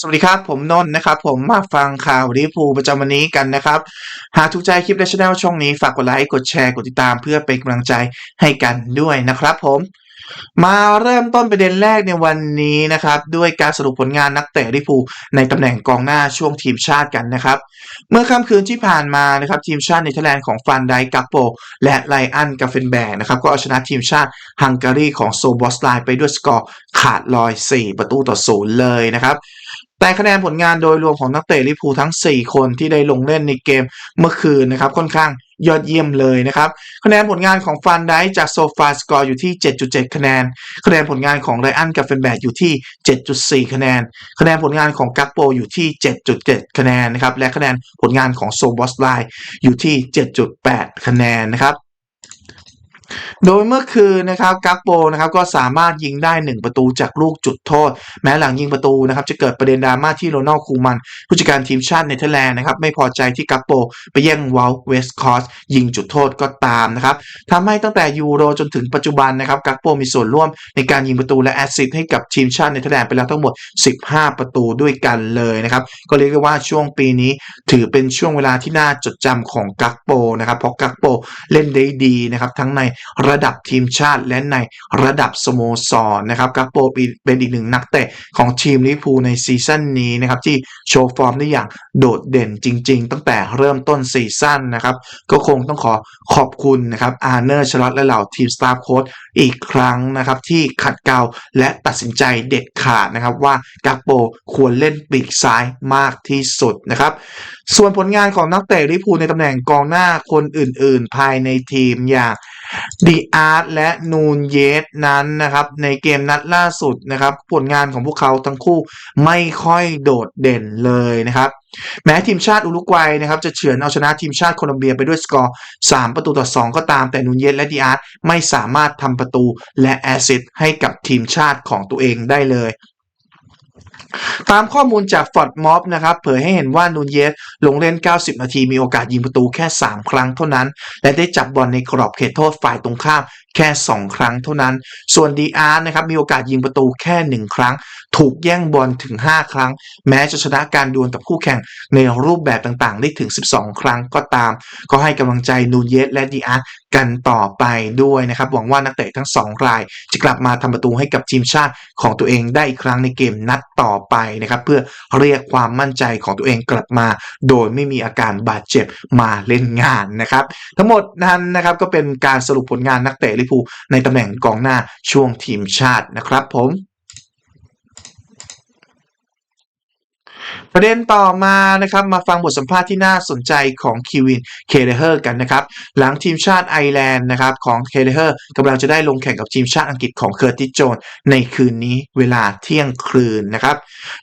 สวัสดีครับ ผมนนท์นะครับ ผมมาฟังข่าวลิเวอร์พูลประจำวันนี้กันนะครับ หากถูกใจคลิปและช anel ช่องนี้ฝากกดไลค์กดแชร์กดติดตามเพื่อเป็นกำลังใจให้กันด้วยนะครับผมมาเริ่มต้นประเด็นแรกในวันนี้นะครับ ด้วยการสรุปผลงานนักเตะลิพูในตำแหน่งกองหน้าช่วงทีมชาติกันนะครับ เมื่อค่ำคืนที่ผ่านมานะครับทีมชาติเนเธอร์แลนด์ของฟันไดกัปโป และไลอันกาเฟนแบกนะครับก็เอาชนะทีมชาติฮังการีของโซบอสไลไปด้วยสกอร์ขาดลอย 4 ประตูต่อศูนย์เลยนะครับ แต่คะแนนผลงานโดยรวมของนักเตะลิพูทั้ง 4 คนที่ได้ลงเล่นในเกมเมื่อคืนนะครับค่อนข้างยอดเยี่ยมเลยนะครับคะแนนผลงานของฟันไดจากโซฟาสกอร์อยู่ที่ 7.7 คะแนน คะแนนผลงานของไรอันกับเฟนแบกอยู่ที่ 7.4 คะแนน คะแนนผลงานของกัปโปอยู่ที่ 7.7 คะแนนนะครับและคะแนนผลงานของโซบอสไลอยู่ที่ 7.8 คะแนนนะครับ โดยเมื่อคืนนะครับกักโปนะครับก็สามารถยิงได้ 1 ประตูจากลูกจุดโทษ แม้หลังยิงประตูนะครับจะเกิดประเด็นดราม่าที่โรนัลคูมัน ผู้จัดการทีมชาติเนเธอร์แลนด์นะครับไม่พอใจที่กักโปไปแย่งวอลเวสคอสยิงจุดโทษก็ตามนะครับทำให้ตั้งแต่ยูโรจนถึงปัจจุบันนะครับกักโปมีส่วนร่วมในการยิงประตูและแอสซิสต์ให้กับทีมชาติเนเธอร์แลนด์ไปแล้วทั้งหมด 15 ประตูด้วยกันเลยนะครับก็เรียกได้ว่าช่วงปีนี้ถือเป็นช่วงเวลาที่น่าจดจำของกักโปนะครับเพราะกักโปเล่นได้ดีนะครับทั้งในระดับทีมชาติและในระดับสโมสรนะครับกักโปเป็นอีกหนึ่งนักเตะของทีมลิเวอร์พูลในซีซั่นนี้นะครับที่โชว์ฟอร์มได้อย่างโดดเด่นจริง ๆ ตั้งแต่เริ่มต้นซีซั่นนะครับก็คงต้องขอขอบคุณนะครับอาร์เนอร์ชลัตและเหล่าทีมสตาฟโค้ชอีกครั้งนะครับที่ขัดเกลาและตัดสินใจเด็ดขาดนะครับว่ากักโปควรเล่นปีกซ้ายมากที่สุดนะครับส่วนผลงานของนักเตะลิเวอร์พูลในตำแหน่งกองหน้าคนอื่น ๆ ภายในทีมอย่าง ดีอาร์ตและนูนเยสนั้นนะครับ ในเกมนัดล่าสุดนะครับ ผลงานของพวกเขาทั้งคู่ไม่ค่อยโดดเด่นเลยนะครับ แม้ทีมชาติอุรุกวัยนะครับจะเฉือนเอาชนะทีมชาติโคลอมเบียไปด้วยสกอร์ 3 ประตูต่อ 2 ก็ตามแต่นูนเยสและดีอาร์ตไม่สามารถทำประตูและแอสซิสต์ให้กับทีมชาติของตัวเองได้เลย ตามข้อมูลจากฟอร์ดม็อบนะครับเผยให้เห็นว่านูนเยสลงเล่น 90 นาทีมีโอกาสยิงประตูแค่ 3 ครั้งเท่านั้น และได้จับบอลในกรอบเขตโทษฝ่ายตรงข้าม แค่ 2 ครั้งเท่านั้น ส่วนดีอาร์นะครับมีโอกาสยิงประตูแค่ 1 ครั้ง ถูกแย่งบอลถึง 5 ครั้ง แม้จะชนะการดวลกับคู่แข่งในรูปแบบต่างๆ ได้ถึง 12 ครั้งก็ตาม ก็ให้กำลังใจนูเยสและดีอาร์กันต่อไปด้วยนะครับหวังว่านักเตะทั้ง 2 ราย จะกลับมาทำประตูให้กับทีมชาติของตัวเองได้อีกครั้งในเกมนัดต่อไปนะครับเพื่อเรียกความมั่นใจของตัวเองกลับมา โดยไม่มีอาการบาดเจ็บมาเล่นงานนะครับ ทั้งหมดนั้นนะครับก็เป็นการสรุปผลงานนักเตะพูในตำแหน่งกองหน้าช่วงทีมชาตินะครับผม ประเด็นต่อมานะครับมาฟังบทสัมภาษณ์ที่น่าสนใจของคิวินเคเลเฮอร์กันนะครับ หลังทีมชาติไอร์แลนด์นะครับของเคเลเฮอร์กำลังจะได้ลงแข่งกับทีมชาติอังกฤษของเคอร์ติสโจนในคืนนี้เวลาเที่ยงคืนนะครับ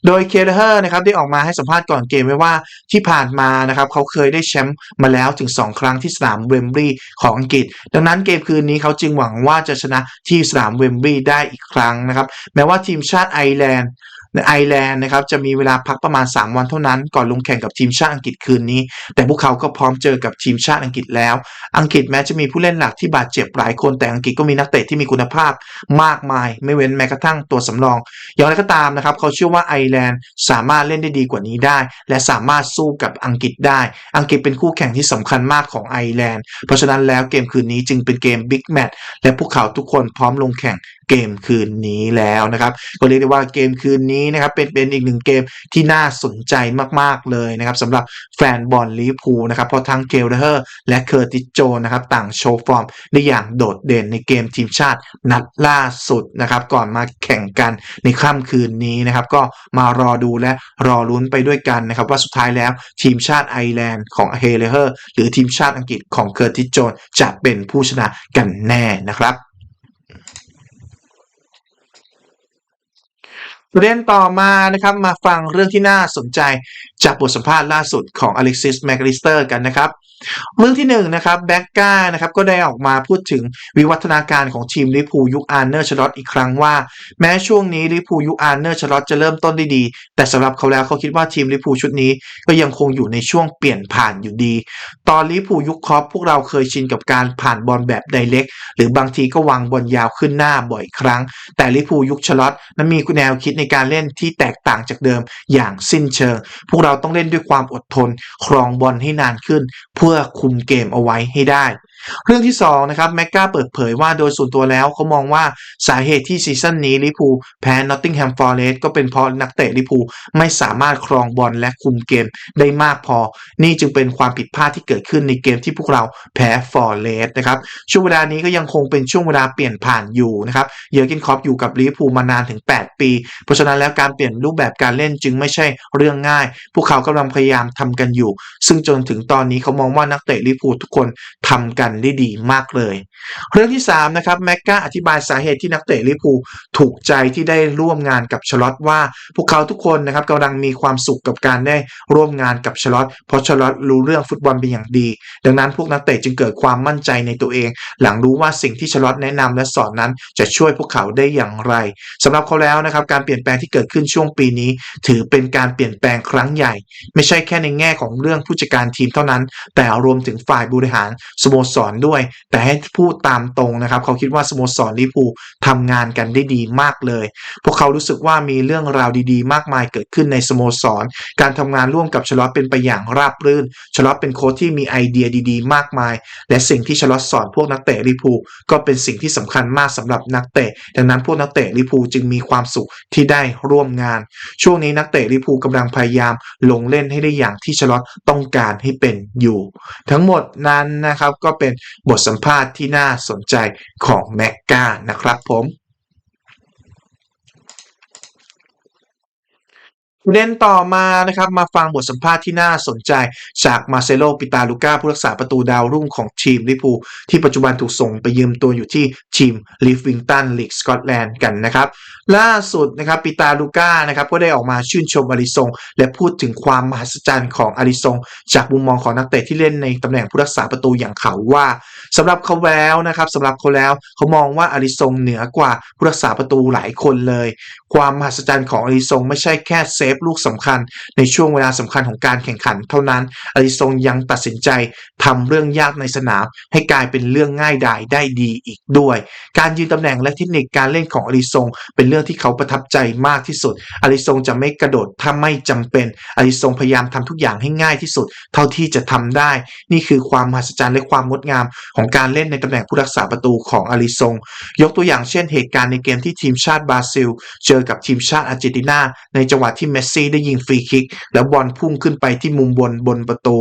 โดยเคเลเฮอร์นะครับได้ออกมาให้สัมภาษณ์ก่อนเกมไว้ว่าที่ผ่านมานะครับเขาเคยได้แชมป์มาแล้วถึง 2 ครั้งที่สนามเวมบลีย์ของอังกฤษ ดังนั้นเกมคืนนี้เขาจึงหวังว่าจะชนะที่สนามเวมบลีย์ได้อีกครั้งนะครับ แม้ว่าทีมชาติไอร์แลนด์ ในไอร์แลนด์นะครับจะมีเวลาพักประมาณ 3 วันเท่านั้น ก่อนลงแข่งกับทีมชาติอังกฤษคืนนี้ แต่พวกเขาก็พร้อมเจอกับทีมชาติอังกฤษแล้ว อังกฤษแม้จะมีผู้เล่นหลักที่บาดเจ็บหลายคนแต่อังกฤษก็มีนักเตะที่มีคุณภาพมากมาย ไม่เว้นแม้กระทั่งตัวสำรอง อย่างไรก็ตามนะครับเขาเชื่อว่าไอร์แลนด์สามารถเล่นได้ดีกว่านี้ได้ และสามารถสู้กับอังกฤษได้ อังกฤษเป็นคู่แข่งที่สำคัญมากของไอร์แลนด์เพราะฉะนั้นแล้วเกมคืนนี้จึงเป็นเกมบิ๊กแมตช์และพวกเขาทุกคนพร้อมลงแข่งเกมคืนนี้แล้วนะครับ ก็เรียกได้ว่าเกมคืนนี้นะครับเป็นเป็นอีกหนึ่งเกมที่น่าสนใจมากๆเลยนะครับสำหรับแฟนบอลลิเวอร์พูลนะครับเพราะทั้งเกลเฮอร์และเคอร์ติโจนนะครับต่างโชว์ฟอร์มได้อย่างโดดเด่นในเกมทีมชาตินัดล่าสุดนะครับก่อนมาแข่งกันในค่ำคืนนี้นะครับก็มารอดูและรอลุ้นไปด้วยกันนะครับว่าสุดท้ายแล้วทีมชาติไอร์แลนด์ของเฮเลเฮอร์หรือทีมชาติอังกฤษของเคอร์ติโจนจะเป็นผู้ชนะกันแน่นะครับ เรียนต่อมานะครับมาฟังเรื่องที่น่าสนใจจากบทสัมภาษณ์ล่าสุดของอเล็กซิสแมกลิสเตอร์กันนะครับ เรื่องที่หนึ่งนะครับแบ็กก้านะครับก็ได้ออกมาพูดถึงวิวัฒนาการของทีมลิพูยุคอาร์เนอร์ชลอตอีกครั้งว่า แม้ช่วงนี้ลิพูยุคอาร์เนอร์ชลอตจะเริ่มต้นได้ดี แต่สำหรับเขาแล้วเขาคิดว่าทีมลิพูชุดนี้ก็ยังคงอยู่ในช่วงเปลี่ยนผ่านอยู่ดี ตอนลิพูยุคคอปพวกเราเคยชินกับการผ่านบอลแบบไดเรกหรือบางทีก็วางบอลยาวขึ้นหน้าบ่อยครั้ง แต่ลิพูยุคชลอตนั้นมีแนวคิดในการเล่นที่แตกต่างจากเดิมอย่างสิ้นเชิง พวกเราต้องเล่นด้วยความอดทนครองบอลให้นานขึ้นเพื่อคุมเกมเอาไว้ให้ได้ เรื่องที่2นะครับแม็กกาเปิดเผยว่าโดยส่วนตัวแล้วเขามองว่าสาเหตุที่ซีซั่นนี้ลิพูแพ้นอตติงแฮมฟอร์เรสต์ก็เป็นเพราะนักเตะลิพูไม่สามารถครองบอลและคุมเกมได้มากพอ นี่จึงเป็นความผิดพลาดที่เกิดขึ้นในเกมที่พวกเราแพ้ฟอร์เรสต์นะครับช่วงเวลานี้ก็ยังคงเป็นช่วงเวลาเปลี่ยนผ่านอยู่นะครับเยอร์กินคอปอยู่กับลิพูมานานถึง 8 ปี เพราะฉะนั้นแล้วการเปลี่ยนรูปแบบการเล่นจึงไม่ใช่เรื่องง่าย พวกเขากำลังพยายามทำกันอยู่ ซึ่งจนถึงตอนนี้เขามองว่านักเตะลิพูทุกคนทำกันได้ดีมากเลย เรื่องที่3นะครับแม็กกาอธิบายสาเหตุที่นักเตะลิเวอร์พูถูกใจที่ได้ร่วมงานกับชลอตว่า พวกเขาทุกคนนะครับกำลังมีความสุขกับการได้ร่วมงานกับชลอตเพราะชลอตรู้เรื่องฟุตบอลเป็นอย่างดี ดังนั้นพวกนักเตะจึงเกิดความมั่นใจในตัวเอง หลังรู้ว่าสิ่งที่ชลอตแนะนำและสอนนั้นจะช่วยพวกเขาได้อย่างไรสำหรับเขาแล้วนะครับการเปลี่ยนแปลงที่เกิดขึ้นช่วงปีนี้ ถือเป็นการเปลี่ยนแปลงครั้งใหญ่ ไม่ใช่แค่ในแง่ของเรื่องผู้จัดการทีมเท่านั้น แต่รวมถึงฝ่ายบริหารสโมสรด้วย แต่ให้พูดตามตรงนะครับ เขาคิดว่าสโมสรลิเวอร์พูลทำงานกันได้ดีมากเลย พวกเขารู้สึกว่ามีเรื่องราวดีๆ มากมายเกิดขึ้นในสโมสร การทำงานร่วมกับชลอตเป็นไปอย่างราบรื่น ชลอตเป็นโค้ชที่มีไอเดียดีๆ มากมาย และสิ่งที่ชลอตสอนพวกนักเตะลิเวอร์พูลก็เป็นสิ่งที่สำคัญมากสำหรับนักเตะ ดังนั้นพวกนักเตะลิเวอร์พูลจึงมีความสุขที่ได้ร่วมงาน ช่วงนี้นักเตะลิเวอร์พูลกำลังพยายามลงเล่นให้ได้อย่างที่ชลอตต้องการให้เป็นอยู่ ทั้งหมดนั้นนะครับก็เป็นบทสัมภาษณ์ที่น่าสนใจของแมกกานะครับผม ประเด็นต่อมานะครับมาฟังบทสัมภาษณ์ที่น่าสนใจจากมาเซโลปิตาลูก้าผู้รักษาประตูดาวรุ่งของทีมลิเวอร์พูลที่ปัจจุบันถูกส่งไปยืมตัวอยู่ที่ทีมลิฟวิงตันลีกสกอตแลนด์กันนะครับล่าสุดนะครับปิตาลูก้านะครับก็ได้ออกมาชื่นชมอาริซง และพูดถึงความมหัศจรรย์ของอาริซง จากมุมมองของนักเตะที่เล่นในตำแหน่งผู้รักษาประตูอย่างเขาว่าสำหรับเขาแล้วนะครับสำหรับเขาแล้วเขามองว่าอาริซงเหนือกว่าผู้รักษาประตูหลายคนเลย ความมหัศจรรย์ของอาริซงไม่ใช่แค่เซฟลูกสำคัญ ในช่วงเวลาสำคัญของการแข่งขัน เท่านั้นอาริซงยังตัดสินใจทำเรื่องยากในสนาม ให้กลายเป็นเรื่องง่ายดายได้ดีอีกด้วย การยืนตำแหน่งและเทคนิคการเล่นของอาริซงเป็นเรื่องที่เขาประทับใจมากที่สุดอาริซงจะไม่กระโดดถ้าไม่จำเป็นอาริซงพยายามทำทุกอย่างให้ง่ายที่สุด เท่าที่จะทำได้ นี่คือความมหัศจรรย์และความงดงามของการเล่นในตำแหน่งผู้รักษาประตูของอาริซงยกตัวอย่างเช่นเหตุการณ์ในเกมที่ทีมชาติบราซิล เจอกับทีมชาติอาร์เจนตินาในจังหวะที่เมสซี่ได้ยิงฟรีคิก แล้วบอลพุ่งขึ้นไปที่มุมบนบนประตู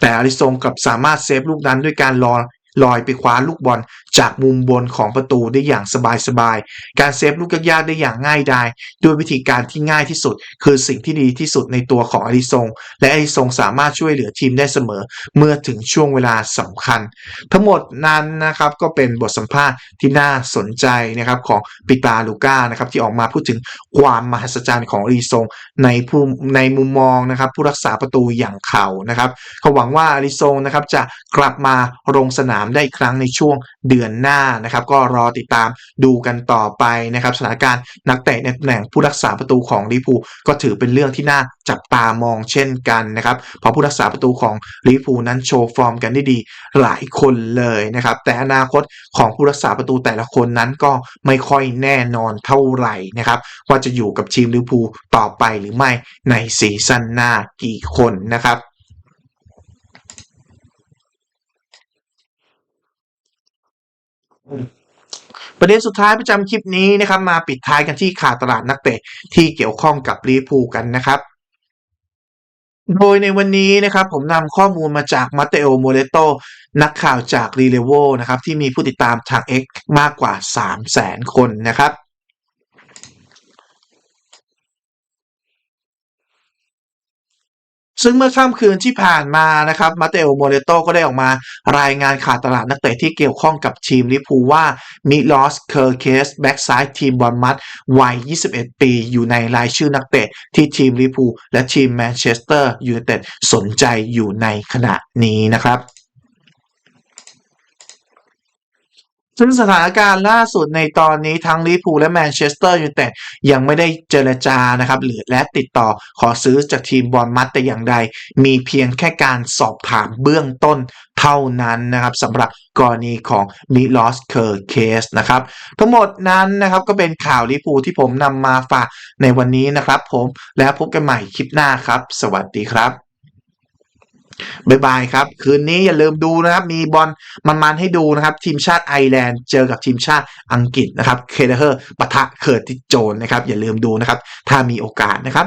แต่อาริซงกับสามารถเซฟลูกนั้นด้วยการรอ ลอยไปคว้าลูกบอลจากมุมบนของประตูได้อย่างสบายๆ การเซฟลูกยากๆได้อย่างง่ายดายด้วยวิธีการที่ง่ายที่สุด คือสิ่งที่ดีที่สุดในตัวของอาริซงและอาริซงสามารถช่วยเหลือทีมได้เสมอเมื่อถึงช่วงเวลาสำคัญ ทั้งหมดนั้นนะครับก็เป็นบทสัมภาษณ์ที่น่าสนใจนะครับของปิตาลูก้านะครับที่ออกมาพูดถึงความมหัศจรรย์ของอาริซงในผู้ในมุมมองนะครับผู้รักษาประตูอย่างเขานะครับเขาหวังว่าอาริซงนะครับจะกลับมาลงสนามได้ครั้งในช่วงเดือนหน้านะครับก็รอติดตามดูกันต่อไปนะครับสถานการณ์นักเตะในตำแหน่งผู้รักษาประตูของลิพูก็ถือเป็นเรื่องที่น่าจับตามองเช่นกันนะครับเพราะผู้รักษาประตูของลิพูนั้นโชว์ฟอร์มกันได้ดีหลายคนเลยนะครับแต่อนาคตของผู้รักษาประตูแต่ละคนนั้นก็ไม่ค่อยแน่นอนเท่าไหร่นะครับว่าจะอยู่กับทีมลิพูต่อไปหรือไม่ในซีซั่นหน้ากี่คนนะครับ ประเด็นสุดท้ายประจำคลิปนี้นะครับ มาปิดท้ายกันที่ข่าวตลาดนักเตะที่เกี่ยวข้องกับลิเวอร์พูลกันนะครับโดยในวันนี้นะครับผมนำข้อมูลมาจากมาเตโอโมเลโตนักข่าวจากรีเลโวนะครับที่มีผู้ติดตามทาง X มากกว่า 3 0 0แสนคนนะครับ ซึ่งเมื่อค่ำคืนที่ผ่านมานะครับมาเตโอโมเลโตก็ได้ออกมารายงานขาวตลาดนักเตะที่เกี่ยวข้องกับทีมลิพูว่ามิลอสเคอร์เคสแบ็กซ้ายทีมบอลมัดวัย 21 ปี อยู่ในรายชื่อนักเตะที่ทีมลิพูและทีมแมนเชสเตอร์ยูไนเต็ดสนใจอยู่ในขณะนี้นะครับ ซึ่งสถานการณ์ล่าสุดในตอนนี้ทั้งลิเพูและแมนเชสเตอร์ยูไนเต็ดยังไม่ได้เจรจานะครับหรือและติดต่อขอซื้อจากทีมบอลมัดแต่อย่างใด มีเพียงแค่การสอบถามเบื้องต้นเท่านั้นนะครับสำหรับกรณีของมิลอสเคอร์เคสนะครับทั้งหมดนั้นนะครับก็เป็นข่าวลิเวอร์พูที่ผมนำมาฝากในวันนี้นะครับผมแล้วพบกันใหม่คลิปหน้าครับ สวัสดีครับ บ๊ายบายครับ คืนนี้อย่าลืมดูนะครับ มีบอลมันๆให้ดูนะครับ ทีมชาติไอร์แลนด์เจอกับทีมชาติอังกฤษนะครับ เคเดอร์ปะทะเคิร์ติโจนนะครับ อย่าลืมดูนะครับ ถ้ามีโอกาสนะครับ